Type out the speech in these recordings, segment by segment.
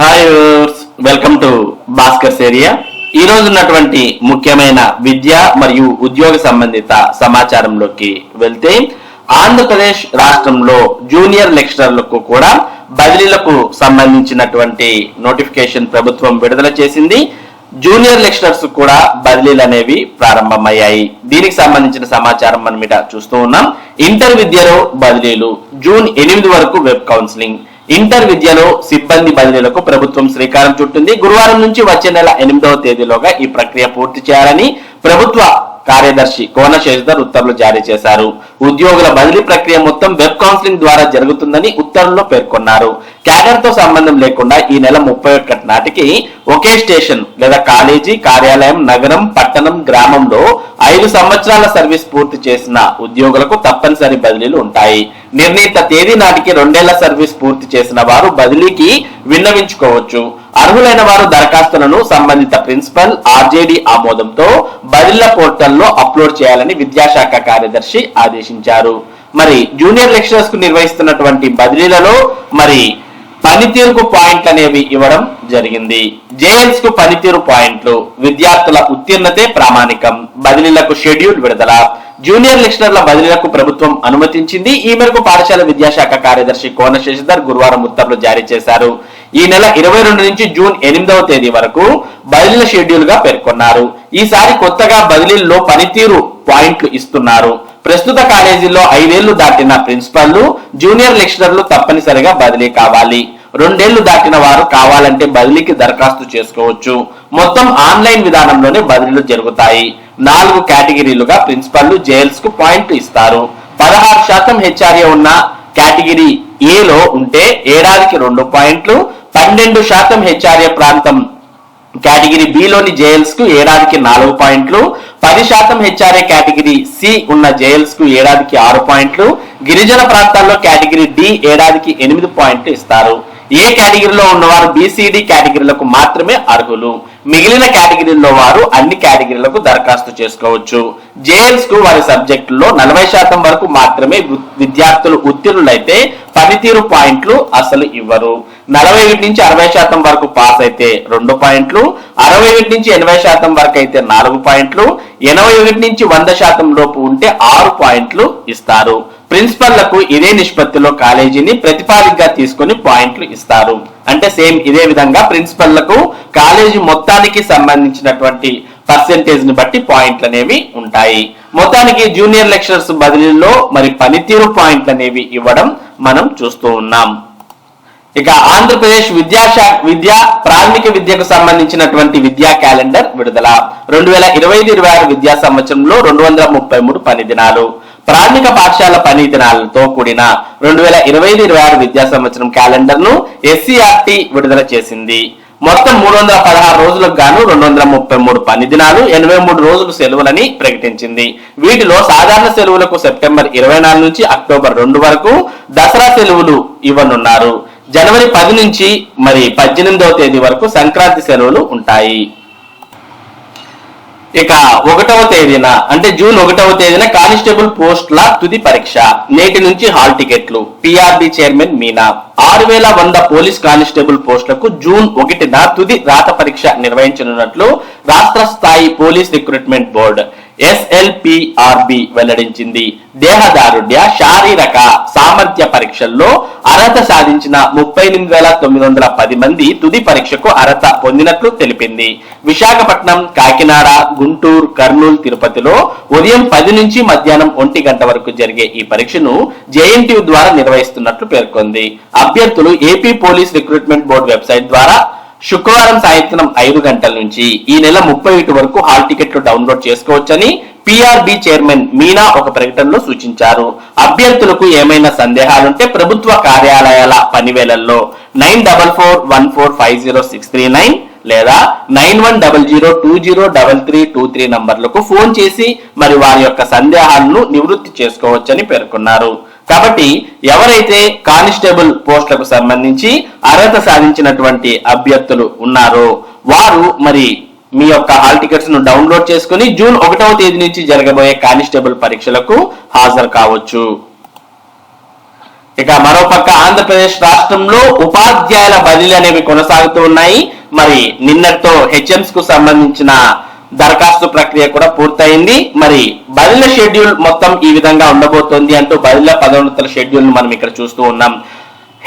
Hi welcome to Bhaskar's area ఈ రోజు ఉన్నటువంటి ముఖ్యమైన విద్య మరియు ఉద్యోగ సంబంధిత సమాచారంలోకి వెళ్తే ఆంధ్రప్రదేశ్ రాష్ట్రంలో జూనియర్ లెక్చరర్లకు కూడా బదిలీలకు సంబంధించినటువంటి నోటిఫికేషన్ ప్రభుత్వం విడుదల చేసింది. జూనియర్ లెక్చరర్స్ కూడా బదిలీలు అనేవి ప్రారంభమయ్యాయి. దీనికి సంబంధించిన సమాచారం మనం ఇట చూస్తూ ఉన్నాం. ఇంటర్ విద్యలో బదిలీలు జూన్ ఎనిమిది వరకు వెబ్ కౌన్సిలింగ్ ఇంటర్ విద్యలో సిబ్బంది బదిలీలకు ప్రభుత్వం శ్రీకారం చుట్టింది. గురువారం నుంచి వచ్చే నెల ఎనిమిదవ తేదీలోగా ఈ ప్రక్రియ పూర్తి చేయాలని ప్రభుత్వ కార్యదర్శి కోన శశిధర్ ఉత్తర్వులు జారీ చేశారు. ఉద్యోగుల బదిలీ ప్రక్రియ మొత్తం వెబ్ కౌన్సిలింగ్ ద్వారా జరుగుతుందని ఉత్తర్వుల్లో పేర్కొన్నారు. క్యాడర్తో సంబంధం లేకుండా ఈ నెల ముప్పై ఒక్క నాటికి ఒకే స్టేషన్ లేదా కాలేజీ కార్యాలయం నగరం పట్టణం గ్రామంలో ఐదు సంవత్సరాల సర్వీస్ పూర్తి చేసిన ఉద్యోగులకు తప్పనిసరి బదిలీలు ఉంటాయి. నిర్ణీత తేదీ నాటికి రెండేళ్ళ సర్వీస్ పూర్తి చేసిన వారు బదిలీకి విన్నవించుకోవచ్చు. అర్హులైన వారు దరఖాస్తులను సంబంధిత ప్రిన్సిపల్ ఆర్జేడి ఆమోదంతో బదిలీల పోర్టల్లో అప్లోడ్ చేయాలని విద్యాశాఖ కార్యదర్శి ఆదేశించారు. మరి జూనియర్ లెక్చరర్స్కు నిర్వహిస్తున్నటువంటి బదిలీలలో మరి పనితీరుకు పాయింట్లు అనేవి ఇవ్వడం జరిగింది. జేఎల్స్కు పనితీరు పాయింట్లు విద్యార్థుల ఉత్తీర్ణతే ప్రామాణికం బదిలీలకు షెడ్యూల్ విడుదల జూనియర్ లెక్చరర్ల బదిలీలకు ప్రభుత్వం అనుమతించింది. ఈ మేరకు పాఠశాల విద్యాశాఖ కార్యదర్శి కోన శశిధర్ గురువారం ఉత్తర్వులు జారీ చేశారు. ఈ నెల ఇరవై రెండు నుంచి జూన్ ఎనిమిదవ తేదీ వరకు బదిలీల షెడ్యూల్గా పేర్కొన్నారు. ఈసారి కొత్తగా బదిలీల్లో పనితీరు పాయింట్లు ఇస్తున్నారు. ప్రస్తుత కాలేజీలో ఐదేళ్ళు దాటిన ప్రిన్సిపల్లు జూనియర్ లెక్చరర్లు తప్పనిసరిగా బదిలీ కావాలి. రెండేళ్ళు దాటిన వారు కావాలంటే బదిలీకి దరఖాస్తు చేసుకోవచ్చు. మొత్తం ఆన్లైన్ విధానంలోనే బదిలీలు జరుగుతాయి. నాలుగు కేటగిరీలుగా ప్రిన్సిపల్లు జైల్స్కు పాయింట్ ఇస్తారు. పదహారు శాతం హెచ్ఆర్ఏ ఉన్న కేటగిరీ ఏలో ఉంటే ఏడాదికి రెండు పాయింట్లు పన్నెండు శాతం హెచ్ఆర్ఏ ప్రాంతం కేటగిరీ బిలోని జైల్స్కు ఏడాదికి నాలుగు పాయింట్లు పది శాతం హెచ్ఆర్ఏ కేటగిరీ సి ఉన్న జైల్స్కు ఏడాదికి ఆరు పాయింట్లు గిరిజన ప్రాంతాల్లో కేటగిరీ డి ఏడాదికి ఎనిమిది పాయింట్లు ఇస్తారు. ఏ కేటగిరీలో ఉన్నవారు బీసీడీ కేటగిరీలకు మాత్రమే అర్హులు. మిగిలిన కేటగిరీల్లో వారు అన్ని కేటగిరీలకు దరఖాస్తు చేసుకోవచ్చు. జేఎల్స్కు వారి సబ్జెక్టుల్లో నలభై శాతం వరకు మాత్రమే విద్యార్థులు ఉత్తీర్ణులైతే పనితీరు పాయింట్లు అసలు ఇవ్వరు. నలభై ఒకటి నుంచి అరవై శాతం వరకు పాస్ అయితే రెండు పాయింట్లు అరవై ఒకటి నుంచి ఎనభై శాతం వరకు అయితే నాలుగు పాయింట్లు ఎనభై ఒకటి నుంచి వంద శాతం లోపు ఉంటే ఆరు పాయింట్లు ఇస్తారు. ప్రిన్సిపల్లకు ఇదే నిష్పత్తిలో కాలేజీని ప్రతిపాదికగా తీసుకొని పాయింట్లు ఇస్తారు. అంటే సేమ్ ఇదే విధంగా ప్రిన్సిపల్లకు కాలేజీ మొత్తానికి సంబంధించినటువంటి పర్సెంటేజ్ని బట్టి పాయింట్లు అనేవి ఉంటాయి. మొత్తానికి జూనియర్ లెక్చరర్స్ బదిలీలో మరి పనితీరు పాయింట్లు అనేవి ఇవ్వడం మనం చూస్తూ ఉన్నాం. ఇక ఆంధ్రప్రదేశ్ విద్యాశాఖ విద్య ప్రాథమిక విద్యకు సంబంధించినటువంటి విద్యా క్యాలెండర్ విడుదల. రెండు వేల ఇరవై ఐదు ఇరవై ఆరు విద్యా సంవత్సరంలో రెండు వందల ముప్పై మూడు పని దినాలు. ప్రాథమిక పాఠశాల పని దినాలతో కూడిన రెండు వేల ఇరవై ఐదు ఇరవై ఆరు విద్యా సంవత్సరం క్యాలెండర్ను ఎస్సీఆర్టీ విడుదల చేసింది. మొత్తం మూడు వందల పదహారు రోజులకు గాను రెండు వందల ముప్పై మూడు పని దినాలు ఎనభై మూడు రోజులు సెలవులని ప్రకటించింది. వీటిలో సాధారణ సెలవులకు సెప్టెంబర్ ఇరవై నాలుగు నుంచి అక్టోబర్ రెండు వరకు దసరా సెలవులు ఇవ్వనున్నారు. జనవరి పది నుంచి మరి పద్దెనిమిదవ తేదీ వరకు సంక్రాంతి సెలవులు ఉంటాయి. ఇక ఒకటవ తేదీన అంటే జూన్ ఒకటవ తేదీన కానిస్టేబుల్ పోస్టుల తుది పరీక్ష నేటి నుంచి హాల్ టికెట్లు. PRB chairman Meena. ఆరు వేల వంద పోలీస్ కానిస్టేబుల్ పోస్టులకు జూన్ ఒకటిన తుది రాత పరీక్ష నిర్వహించనున్నట్లు రాష్ట్ర స్థాయి పోలీస్ రిక్రూట్మెంట్ బోర్డు ఎస్ఎల్పిఆర్బి వెల్లడించింది. దేహదారుఢ్య శారీరక సామర్థ్య పరీక్షల్లో అర్హత సాధించిన ముప్పై ఎనిమిది వేల తొమ్మిది వందల పది మంది తుది పరీక్షకు అర్హత పొందినట్లు తెలిపింది. విశాఖపట్నం కాకినాడ గుంటూరు కర్నూలు తిరుపతిలో ఉదయం పది నుంచి మధ్యాహ్నం ఒంటి గంట వరకు జరిగే ఈ పరీక్షను జేఎన్టీయు ద్వారా నిర్వహిస్తున్నట్లు పేర్కొంది. అభ్యర్థులు AP police recruitment board website ద్వారా శుక్రవారం సాయంత్రం ఐదు గంటల నుంచి ఈ నెల ముప్పై ఒకటి వరకు హాల్ టికెట్లు డౌన్లోడ్ చేసుకోవచ్చని పిఆర్బి చైర్మన్ మీనా ఒక ప్రకటనలో సూచించారు. అభ్యర్థులకు ఏమైనా సందేహాలుంటే ప్రభుత్వ కార్యాలయాల పనివేళల్లో nine double four one four five zero six three nine లేదా nine one double zero two zero double three two three నంబర్లకు phone చేసి మరి వారి యొక్క సందేహాలను నివృత్తి చేసుకోవచ్చని పేర్కొన్నారు. కాబట్టి ఎవరైతే కానిస్టేబుల్ పోస్టులకు సంబంధించి అర్హత సాధించినటువంటి అభ్యర్థులు ఉన్నారో వారు మరి మీ యొక్క హాల్ టికెట్స్ను డౌన్లోడ్ చేసుకుని జూన్ ఒకటవ తేదీ నుంచి జరగబోయే కానిస్టేబుల్ పరీక్షలకు హాజరు కావచ్చు. ఇక మరోపక్క ఆంధ్రప్రదేశ్ రాష్ట్రంలో ఉపాధ్యాయుల బదిలీ అనేవి కొనసాగుతూ ఉన్నాయి. మరి నిన్నటితో హెచ్ఎంస్కు సంబంధించిన దరఖాస్తు ప్రక్రియ కూడా పూర్తయింది. మరి బదిల షెడ్యూల్ మొత్తం ఈ విధంగా ఉండబోతోంది అంటూ బదిల పదోన్నతుల షెడ్యూల్ మనం ఇక్కడ చూస్తూ ఉన్నాం.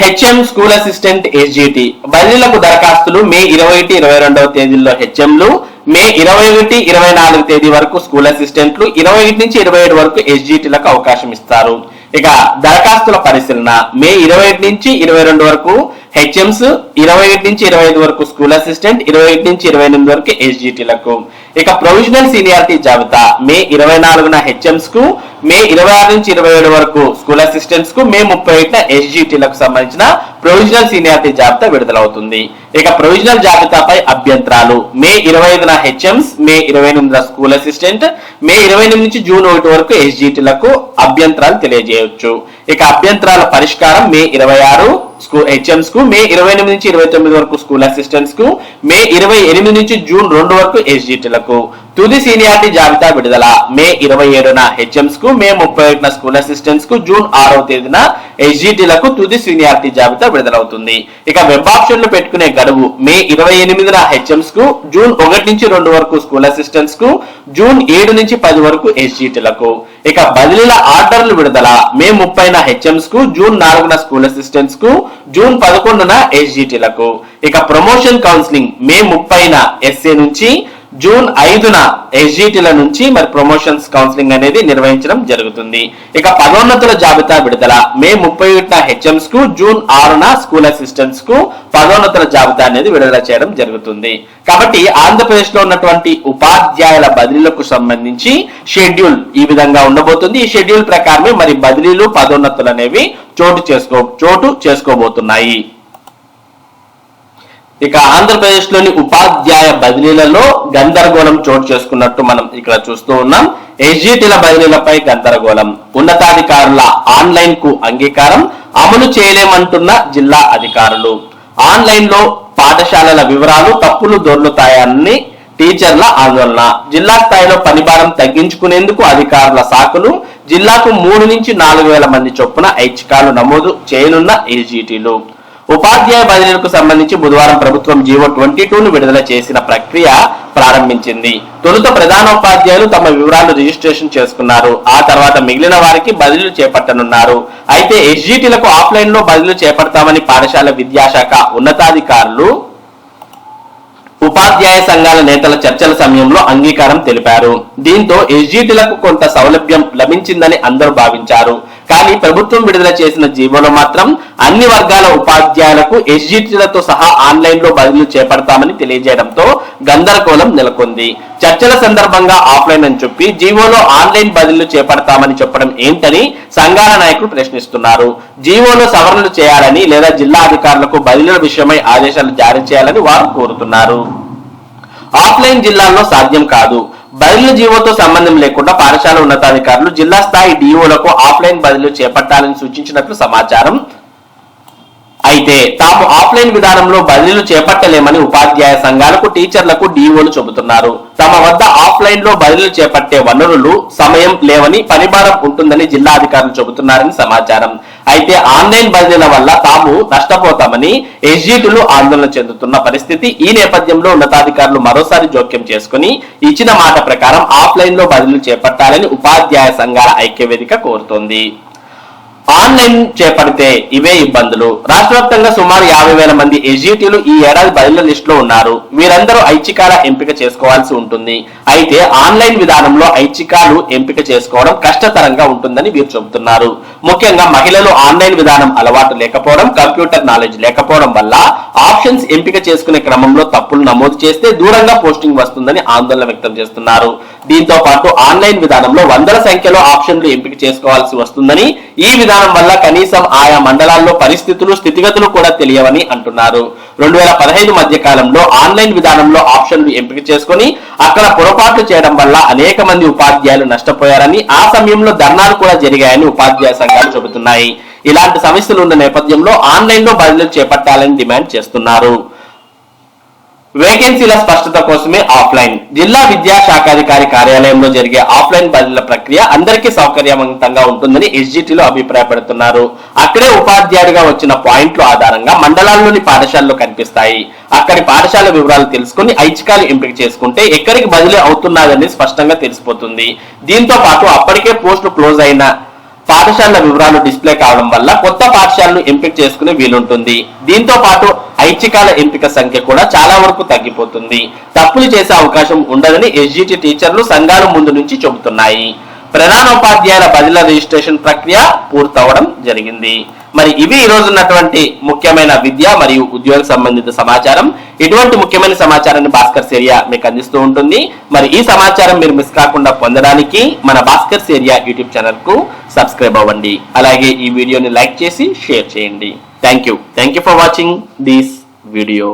HM school assistant SGT. బదిలీలకు దరఖాస్తులు మే ఇరవై ఒకటి ఇరవై రెండవ తేదీల్లో హెచ్ఎంలు మే ఇరవై ఒకటి ఇరవై నాలుగు తేదీ వరకు స్కూల్ అసిస్టెంట్లు ఇరవై ఒకటి నుంచి ఇరవై ఏడు వరకు ఎస్జిటిలకు అవకాశం ఇస్తారు. ఇక దరఖాస్తుల పరిశీలన మే ఇరవై ఒకటి నుంచి ఇరవై రెండు వరకు హెచ్ఎంస్ ఇరవై ఒకటి నుంచి ఇరవై ఐదు వరకు స్కూల్ అసిస్టెంట్ ఇరవై ఒకటి నుంచి ఇరవై ఎనిమిది వరకు ఎస్జిటిలకు. ఇక ప్రొవిజనల్ సీనియారిటీ జాబితా మే ఇరవై నాలుగున హెచ్ఎంస్కు మే ఇరవై ఆరు నుంచి ఇరవై ఏడు వరకు స్కూల్ అసిస్టెంట్స్కు మే ముప్పై ఒకటిన ఎస్జిటిలకు సంబంధించిన ప్రొవిజనల్ సీనియారిటీ జాబితా విడుదలవుతుంది. ఇక ప్రొవిజనల్ జాబితాపై అభ్యంతరాలు. మే ఇరవై ఐదున హెచ్ఎంస్ మే ఇరవై ఎనిమిదిన స్కూల్ అసిస్టెంట్ మే ఇరవై ఎనిమిది నుంచి జూన్ ఒకటి వరకు ఎస్జిటిలకు అభ్యంతరాలు తెలియజేయవచ్చు ఇక అభ్యంతరాల పరిష్కారం మే ఇరవై ఆరు స్కూల్ హెచ్ఎంస్కు మే ఇరవై ఎనిమిది నుంచి ఇరవై తొమ్మిది వరకు స్కూల్ అసిస్టెంట్స్కు మే ఇరవై ఎనిమిది నుంచి జూన్ రెండు వరకు ఎస్జిటిలకు. తుది సీనియారిటీ జాబితా విడుదల. మే ఇరవై ఏడున హెచ్ఎంస్కు మే ముప్పై ఒకటిన స్కూల్ అసిస్టెంట్స్కు జూన్ ఆరవ తేదీన ఎస్జిటిలకు తుది సీనియారిటీ జాబితా విడుదలవుతుంది. ఇక వెబ్ ఆప్షన్లు పెట్టుకునే గడువు మే ఇరవై ఎనిమిదిన హెచ్ఎంస్కు జూన్ ఒకటి నుంచి రెండు వరకు స్కూల్ అసిస్టెంట్స్కు జూన్ ఏడు నుంచి పది వరకు ఎస్జిటీలకు ఇక బదిలీల ఆర్డర్లు విడుదల మే ముప్పైన హెచ్ఎంస్కు జూన్ నాలుగున స్కూల్ అసిస్టెంట్స్కు జూన్ పదకొండున ఎస్జిటీలకు ఇక ప్రమోషన్ కౌన్సిలింగ్ మే ముప్పైన ఎస్ఏ నుంచి జూన్ ఐదున ఎస్జిటిల నుంచి మరి ప్రమోషన్స్ కౌన్సిలింగ్ అనేది నిర్వహించడం జరుగుతుంది. ఇక పదోన్నతుల జాబితా విడుదల. మే ముప్పై ఒకటిన హెచ్ఎంస్కు జూన్ ఆరున స్కూల్ అసిస్టెంట్స్కు పదోన్నతుల జాబితా అనేది విడుదల చేయడం జరుగుతుంది. కాబట్టి ఆంధ్రప్రదేశ్లో ఉన్నటువంటి ఉపాధ్యాయుల బదిలీలకు సంబంధించి షెడ్యూల్ ఈ విధంగా ఉండబోతుంది. ఈ షెడ్యూల్ ప్రకారమే మరి బదిలీలు పదోన్నతులు అనేవి చోటు చేసుకో చోటు చేసుకోబోతున్నాయి. ఇక ఆంధ్రప్రదేశ్లోని ఉపాధ్యాయ బదిలీలలో గందరగోళం చోటు చేసుకున్నట్టు మనం ఇక్కడ చూస్తూ ఉన్నాం. ఎస్జిటిల బదిలీలపై గందరగోళం. ఉన్నతాధికారుల ఆన్లైన్కు అంగీకారం. అమలు చేయలేమంటున్న జిల్లా అధికారులు. ఆన్లైన్లో పాఠశాలల వివరాలు తప్పులు దొర్లుతాయని టీచర్ల ఆందోళన. జిల్లా స్థాయిలో పనిభారం తగ్గించుకునేందుకు అధికారుల సాకులు. జిల్లాకు మూడు నుంచి నాలుగు వేల మంది చొప్పున ఐచ్ఛికాలు నమోదు చేయనున్న ఏజీటీలు ఉపాధ్యాయ బదిలీలకు సంబంధించి బుధవారం ప్రభుత్వం జీవో ట్వంటీ టూను విడుదల చేసిన ప్రక్రియ ప్రారంభించింది. తొలుత ప్రధానోపాధ్యాయులు తమ వివరాలు రిజిస్ట్రేషన్ చేసుకున్నారు. ఆ తర్వాత మిగిలిన వారికి బదిలీలు చేపట్టనున్నారు. అయితే ఎస్జీటీలకు ఆఫ్లైన్లో బదిలీలు చేపడతామని పాఠశాల విద్యాశాఖ ఉన్నతాధికారులు ఉపాధ్యాయ సంఘాల నేతల చర్చల సమయంలో అంగీకారం తెలిపారు. దీంతో ఎస్జిటిలకు కొంత సౌలభ్యం లభించిందని అందరూ భావించారు. కానీ ప్రభుత్వం విడుదల చేసిన జీవోలో మాత్రం అన్ని వర్గాల ఉపాధ్యాయులకు ఎస్జిటిలతో సహా ఆన్లైన్లో బదిలీలు చేపడతామని తెలియజేయడంతో గందరగోళం నెలకొంది. చర్చల సందర్భంగా ఆఫ్లైన్ అని చెప్పి జీవోలో ఆన్లైన్ బదిలీలు చేపడతామని చెప్పడం ఏంటని సంఘాల నాయకులు ప్రశ్నిస్తున్నారు. జీవోలో సవరణలు చేయాలని లేదా జిల్లా అధికారులకు బదిలీల విషయమై ఆదేశాలు జారీ చేయాలని వారు కోరుతున్నారు. ఆఫ్లైన్ జిల్లాల్లో సాధ్యం కాదు. బదిలీ జీవోతో సంబంధం లేకుండా పాఠశాల ఉన్నతాధికారులు జిల్లా స్థాయి డిఓలకు ఆఫ్లైన్ బదిలీలు చేపట్టాలని సూచించినట్లు సమాచారం. అయితే తాము ఆఫ్లైన్ విధానంలో బదిలీలు చేపట్టలేమని ఉపాధ్యాయ సంఘాలకు టీచర్లకు డిఓలు చెబుతున్నారు. తమ వద్ద ఆఫ్లైన్లో బదిలీలు చేపట్టే వనరులు సమయం లేవని పనిభారం ఉంటుందని జిల్లా అధికారులు చెబుతున్నారని సమాచారం. అయితే ఆన్లైన్ బదిలీల వల్ల తాము నష్టపోతామని ఎస్జీటులు ఆందోళన చెందుతున్న పరిస్థితి ఈ నేపథ్యంలో ఉన్నతాధికారులు మరోసారి జోక్యం చేసుకుని ఇచ్చిన మాట ప్రకారం ఆఫ్లైన్లో బదిలీలు చేపట్టాలని ఉపాధ్యాయ సంఘాల ఐక్యవేదిక కోరుతోంది. ఆన్లైన్ చేపడితే ఇవే ఇబ్బందులు. రాష్ట్ర వ్యాప్తంగా సుమారు యాభై వేల మంది ఎస్జిటీలు ఈ ఏడాది బదిలీ లిస్ట్లో ఉన్నారు. వీరందరూ ఐచ్ఛికాల ఎంపిక చేసుకోవాల్సి ఉంటుంది. అయితే ఆన్లైన్ విధానంలో ఐచ్ఛికాలు ఎంపిక చేసుకోవడం కష్టతరంగా ఉంటుందని వీరు చెబుతున్నారు. ముఖ్యంగా మహిళలు ఆన్లైన్ విధానం అలవాటు లేకపోవడం కంప్యూటర్ నాలెడ్జ్ లేకపోవడం వల్ల ఆప్షన్స్ ఎంపిక చేసుకునే క్రమంలో తప్పులు నమోదు చేస్తే దూరంగా పోస్టింగ్ వస్తుందని ఆందోళన వ్యక్తం చేస్తున్నారు. దీంతో పాటు ఆన్లైన్ విధానంలో వందల సంఖ్యలో ఆప్షన్లు ఎంపిక చేసుకోవాల్సి వస్తుందని ఈ విధానం వల్ల కనీసం ఆయా మండలాల్లో పరిస్థితులు స్థితిగతులు కూడా తెలియవని అంటున్నారు. రెండు వేల పదహైదు మధ్య కాలంలో ఆన్లైన్ విధానంలో ఆప్షన్లు ఎంపిక చేసుకొని అక్కడ పొరపాట్లు చేయడం వల్ల అనేక మంది ఉపాధ్యాయులు నష్టపోయారని ఆ సమయంలో ధర్నాలు కూడా జరిగాయని ఉపాధ్యాయ సంఘాలు చెబుతున్నాయి. ఇలాంటి సమస్యలు ఉన్న నేపథ్యంలో ఆన్లైన్లో బదిలీలు చేపట్టాలని డిమాండ్ చేస్తున్నారు. వేకెన్సీల స్పష్టత కోసమే ఆఫ్లైన్. జిల్లా విద్యాశాఖాధికారి కార్యాలయంలో జరిగే ఆఫ్లైన్ బదిలీల ప్రక్రియ అందరికీ సౌకర్యవంతంగా ఉంటుందని ఎస్జిటిలో అభిప్రాయపడుతున్నారు. అక్కడే ఉపాధ్యాయుడిగా వచ్చిన పాయింట్ల ఆధారంగా మండలాల్లోని పాఠశాలలు కనిపిస్తాయి. అక్కడి పాఠశాల వివరాలు తెలుసుకుని ఐచ్ఛికాలు ఎంపిక చేసుకుంటే ఎక్కడికి బదిలీ అవుతున్నదని స్పష్టంగా తెలిసిపోతుంది. దీంతో పాటు అప్పటికే పోస్టులు క్లోజ్ అయిన పాఠశాలల వివరాలు డిస్ప్లే కావడం వల్ల కొత్త పాఠశాలను ఎంపిక చేసుకునే వీలుంటుంది. దీంతో పాటు ఐచ్ఛికాల ఎంపిక సంఖ్య కూడా చాలా వరకు తగ్గిపోతుంది. తప్పులు చేసే అవకాశం ఉండదని ఎస్జిటి టీచర్లు సంఘాల ముందు నుంచి చెబుతున్నాయి. ప్రధానోపాధ్యాయుల బదిలీ రిజిస్ట్రేషన్ ప్రక్రియ పూర్తవడం జరిగింది. మరి ఇవి ఈ రోజు ఉన్నటువంటి ముఖ్యమైన విద్య మరియు ఉద్యోగ సంబంధిత సమాచారం. ఇటువంటి ముఖ్యమైన సమాచారాన్ని భాస్కర్ సేరియా మీకు అందిస్తూ ఉంటుంది. మరి ఈ సమాచారం మీరు మిస్ కాకుండా పొందడానికి మన భాస్కర్ సేరియా యూట్యూబ్ ఛానల్కు సబ్స్క్రైబ్ అవ్వండి. అలాగే ఈ వీడియోని లైక్ చేసి షేర్ చేయండి. Thank you. Thank you for watching this video.